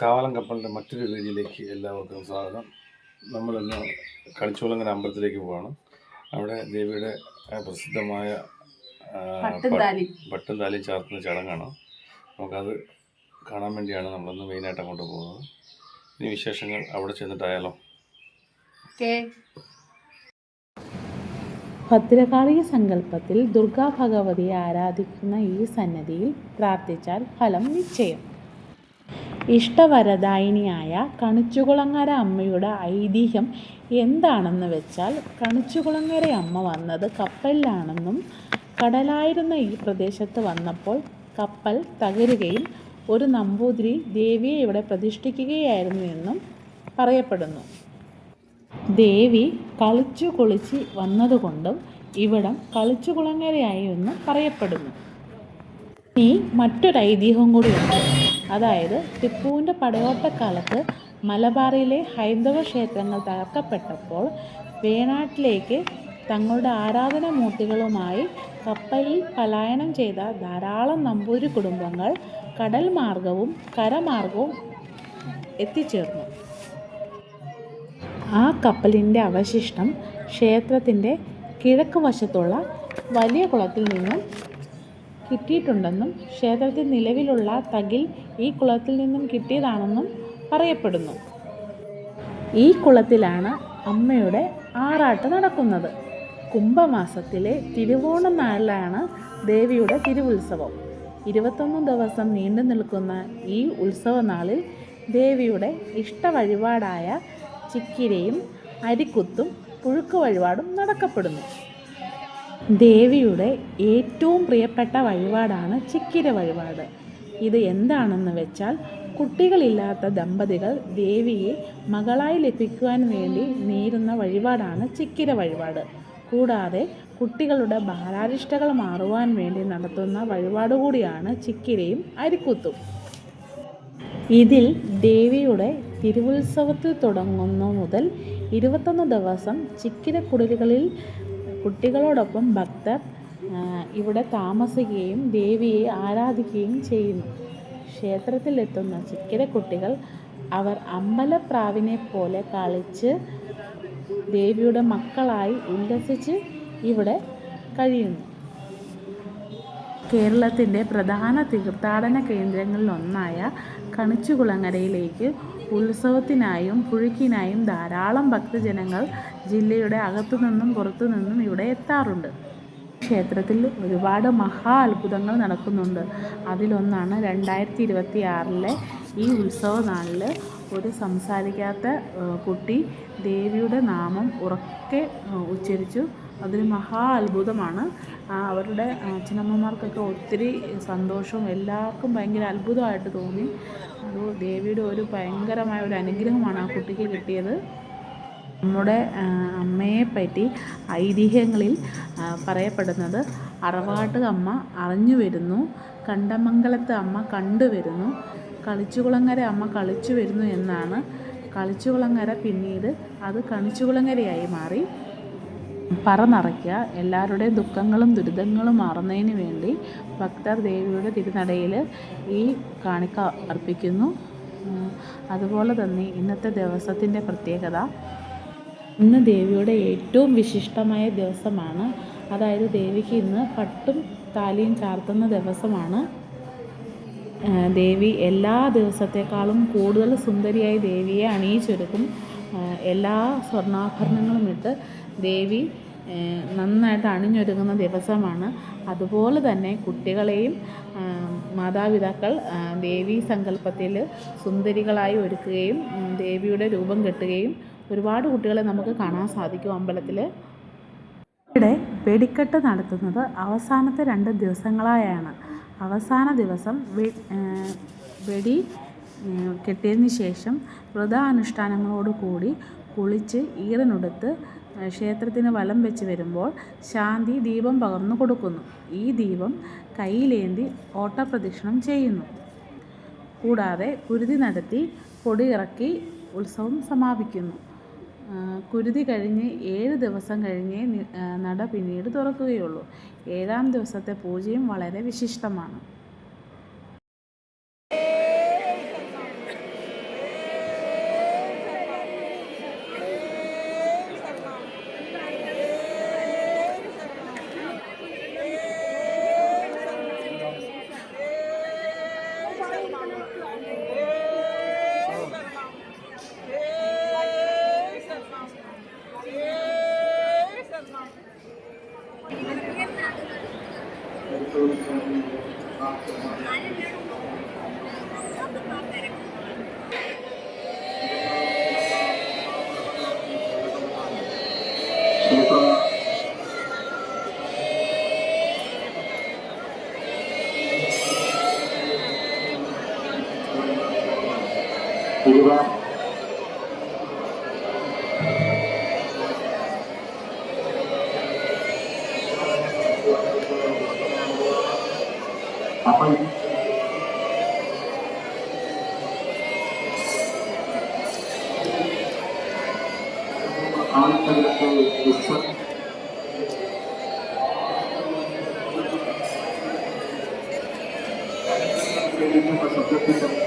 കാവലം കപ്പലിന്റെ മറ്റൊരു വീഡിയോയിലേക്ക് എല്ലാവർക്കും സ്വാഗതം. നമ്മളിന്ന് കളിച്ചോളങ്ങര അമ്പലത്തിലേക്ക് പോവാണ്. അവിടെ ദേവിയുടെ പ്രസിദ്ധമായ പട്ടും താലി. ചാർത്തുന്ന ചടങ്ങാണ് നമുക്കത് കാണാൻ വേണ്ടിയാണ് നമ്മളിന്ന് മെയിനായിട്ട് അങ്ങോട്ട് പോകുന്നത്. ഇനി വിശേഷങ്ങൾ അവിടെ ചെന്നിട്ടായാലോ? ഭദ്രകാളിക സങ്കല്പത്തിൽ ദുർഗാ ഭഗവതിയെ ആരാധിക്കുന്ന ഈ സന്നദ്ധിയിൽ പ്രാർത്ഥിച്ചാൽ ഫലം നിശ്ചയം. ഇഷ്ടവരദായിനിയായ കണിച്ചുകുളങ്ങര അമ്മയുടെ ഐതിഹ്യം എന്താണെന്ന് വെച്ചാൽ കണിച്ചുകുളങ്ങര അമ്മ വന്നത് കപ്പലിലാണെന്നും കടലായിരുന്ന ഈ പ്രദേശത്ത് വന്നപ്പോൾ കപ്പൽ തകരുകയും ഒരു നമ്പൂതിരി ദേവിയെ ഇവിടെ പ്രതിഷ്ഠിക്കുകയായിരുന്നു എന്നും പറയപ്പെടുന്നു. ദേവി കളിച്ചു കുളിച്ച് വന്നതുകൊണ്ടും ഇവിടം കളിച്ചുകുളങ്ങരയായി എന്നും പറയപ്പെടുന്നു. ഇനി മറ്റൊരു ഐതിഹ്യം കൂടിയുണ്ട്. അതായത് ടിപ്പുവിന്റെ പടയോട്ടക്കാലത്ത് മലബാറിലെ ഹൈന്ദവ ക്ഷേത്രങ്ങൾ തകർക്കപ്പെട്ടപ്പോൾ വേണാട്ടിലേക്ക് തങ്ങളുടെ ആരാധനാമൂർത്തികളുമായി കപ്പലിൽ പലായനം ചെയ്ത ധാരാളം നമ്പൂരി കുടുംബങ്ങൾ കടൽ മാർഗവും കരമാർഗവും എത്തിച്ചേർന്നു. ആ കപ്പലിന്റെ അവശിഷ്ടം ക്ഷേത്രത്തിന്റെ കിഴക്ക് വശത്തുള്ള വലിയ കുളത്തിൽ നിന്നും കിട്ടിയിട്ടുണ്ടെന്നും ക്ഷേത്രത്തിൽ നിലവിലുള്ള തകിൽ ഈ കുളത്തിൽ നിന്നും കിട്ടിയതാണെന്നും പറയപ്പെടുന്നു. ഈ കുളത്തിലാണ് അമ്മയുടെ ആറാട്ട് നടക്കുന്നത്. കുംഭമാസത്തിലെ തിരുവോണ നാളിലാണ് ദേവിയുടെ തിരുവുത്സവം. ഇരുപത്തൊന്ന് ദിവസം നീണ്ടു നിൽക്കുന്ന ഈ ഉത്സവ നാളിൽ ദേവിയുടെ ഇഷ്ട വഴിപാടായ ചിക്കിരയും അരിക്കുത്തും പുഴുക്ക് വഴിപാടും നടക്കപ്പെടുന്നു. ദേവിയുടെ ഏറ്റവും പ്രിയപ്പെട്ട വഴിപാടാണ് ചിക്കിര വഴിപാട്. ഇത് എന്താണെന്ന് വെച്ചാൽ കുട്ടികളില്ലാത്ത ദമ്പതികൾ ദേവിയെ മകളായി ലഭിക്കുവാൻ വേണ്ടി നേരുന്ന വഴിപാടാണ് ചിക്കിര വഴിപാട്. കൂടാതെ കുട്ടികളുടെ ബാലാരിഷ്ടകൾ മാറുവാൻ വേണ്ടി നടത്തുന്ന വഴിപാട് കൂടിയാണ് ചിക്കിരയും അരിക്കുത്തും. ഇതിൽ ദേവിയുടെ തിരുവുത്സവത്തിൽ തുടങ്ങുന്ന മുതൽ ഇരുപത്തൊന്ന് ദിവസം ചിക്കിര ചിക്കിരക്കുടലുകളിൽ കുട്ടികളോടൊപ്പം ഭക്തർ ഇവിടെ ദേവിയെ ആരാധിക്കുകയും ചെയ്യുന്നു. ക്ഷേത്രത്തിലെത്തുന്ന ചിക്കിരക്കുട്ടികൾ അവർ അമ്പലപ്രാവിനെ പോലെ കളിച്ച് ദേവിയുടെ മക്കളായി ഉല്ലസിച്ച് ഇവിടെ കഴിയുന്നു. കേരളത്തിന്റെ പ്രധാന തീർത്ഥാടന കേന്ദ്രങ്ങളിലൊന്നായ കണിച്ചുകുളങ്ങരയിലേക്ക് ഉത്സവത്തിനായും പുഴുക്കിനായും ധാരാളം ഭക്തജനങ്ങൾ ജില്ലയുടെ അകത്തു നിന്നും പുറത്തു നിന്നും ഇവിടെ എത്താറുണ്ട്. ക്ഷേത്രത്തിൽ ഒരുപാട് മഹാ അത്ഭുതങ്ങൾ നടക്കുന്നുണ്ട്. അതിലൊന്നാണ് രണ്ടായിരത്തി ഇരുപത്തി ആറിലെ ഈ ഉത്സവ നാളിൽ ഒരു സംസാരിക്കാത്ത കുട്ടി ദേവിയുടെ നാമം ഉറക്കെ ഉച്ചരിച്ചു അതൊരു മഹാ അത്ഭുതമാണ്. അവരുടെ അച്ഛനമ്മമാർക്കൊക്കെ ഒത്തിരി സന്തോഷവും എല്ലാവർക്കും ഭയങ്കര അത്ഭുതമായിട്ട് തോന്നി. അത് ദേവിയുടെ ഒരു ഭയങ്കരമായ ഒരു അനുഗ്രഹമാണ് ആ കുട്ടിക്ക് കിട്ടിയത്. നമ്മുടെ അമ്മയെപ്പറ്റി ഐതിഹ്യങ്ങളിൽ പറയപ്പെടുന്നത് അറവാട്ട് അമ്മ അറിഞ്ഞു വരുന്നു കണ്ടമംഗലത്ത് അമ്മ കണ്ടുവരുന്നു കളിച്ചുകുളങ്ങര അമ്മ കളിച്ചു വരുന്നു എന്നാണ്. കളിച്ചുകുളങ്ങര പിന്നീട് അത് കണിച്ചുകുളങ്ങരയായി മാറി. പറ നിറയ്ക്കുക എല്ലാവരുടെയും ദുഃഖങ്ങളും ദുരിതങ്ങളും മാറുന്നതിന് വേണ്ടി ഭക്തർ ദേവിയുടെ തിരുനടയിൽ ഈ കാണിക്ക അർപ്പിക്കുന്നു. അതുപോലെ തന്നെ ഇന്നത്തെ ദിവസത്തിന്റെ പ്രത്യേകത ഇന്ന് ദേവിയുടെ ഏറ്റവും വിശിഷ്ടമായ ദിവസമാണ്. അതായത് ദേവിക്ക് ഇന്ന് പട്ടും താലിയും ചാർത്തുന്ന ദിവസമാണ്. ദേവി എല്ലാ ദിവസത്തെക്കാളും കൂടുതൽ സുന്ദരിയായി ദേവിയെ അണിയിച്ചൊരുക്കും. എല്ലാ സ്വർണാഭരണങ്ങളും ഇട്ട് ദേവി നന്നായിട്ട് അണിഞ്ഞൊരുങ്ങുന്ന ദിവസമാണ്. അതുപോലെ തന്നെ കുട്ടികളെയും മാതാപിതാക്കൾ ദേവി സങ്കല്പത്തിൽ സുന്ദരികളായി ഒരുക്കുകയും ദേവിയുടെ രൂപം കെട്ടുകയും ഒരുപാട് കുട്ടികളെ നമുക്ക് കാണാൻ സാധിക്കും അമ്പലത്തിൽ. ഇവിടെ വെടിക്കെട്ട് നടത്തുന്നത് അവസാനത്തെ രണ്ട് ദിവസങ്ങളായാണ്. അവസാന ദിവസം വെടി കെട്ടിയതിന് ശേഷം വ്രതാനുഷ്ഠാനങ്ങളോടുകൂടി കുളിച്ച് ഈറനുടുത്ത് ക്ഷേത്രത്തിന് വലം വെച്ച് വരുമ്പോൾ ശാന്തി ദീപം പകർന്നു കൊടുക്കുന്നു. ഈ ദീപം കയ്യിലേന്തി ഓട്ടപ്രദക്ഷിണം ചെയ്യുന്നു. കൂടാതെ കുരുതി നടത്തി കൊടിയിറക്കി ഉത്സവം സമാപിക്കുന്നു. കുരുതി കഴിഞ്ഞ് ഏഴ് ദിവസം കഴിഞ്ഞേ നട പിന്നീട് തുറക്കുകയുള്ളൂ. ഏഴാം ദിവസത്തെ പൂജയും വളരെ വിശിഷ്ടമാണ്. Yeah. ఆంధ్రప్రదేశ్ ఉత్పత్తి సభ్యత్వం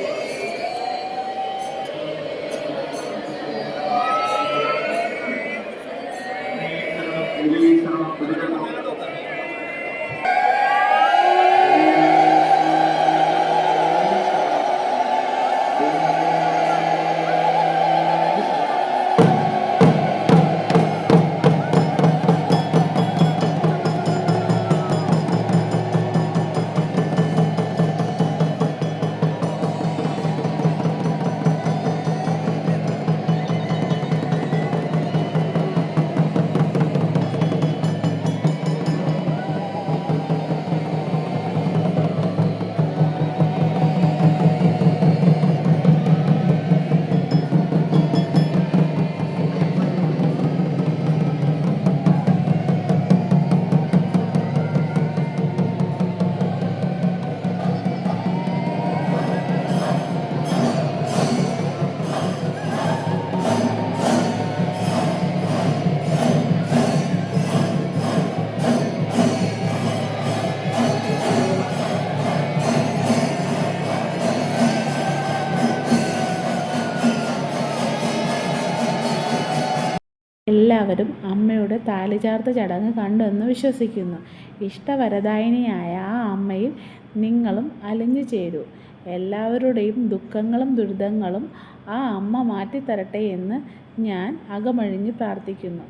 എല്ലാവരും അമ്മയുടെ താലിചാർത്ത ചടങ്ങ് കണ്ടെന്ന് വിശ്വസിക്കുന്നു. ഇഷ്ടവരദായിനിയായ ആ അമ്മയിൽ നിങ്ങളും അലിഞ്ഞു ചേരൂ. എല്ലാവരുടെയും ദുഃഖങ്ങളും ദുരിതങ്ങളും ആ അമ്മ മാറ്റിത്തരട്ടെ എന്ന് ഞാൻ അകമഴിഞ്ഞ് പ്രാർത്ഥിക്കുന്നു.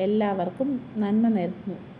എല്ലാവർക്കും നന്മ നേരുന്നു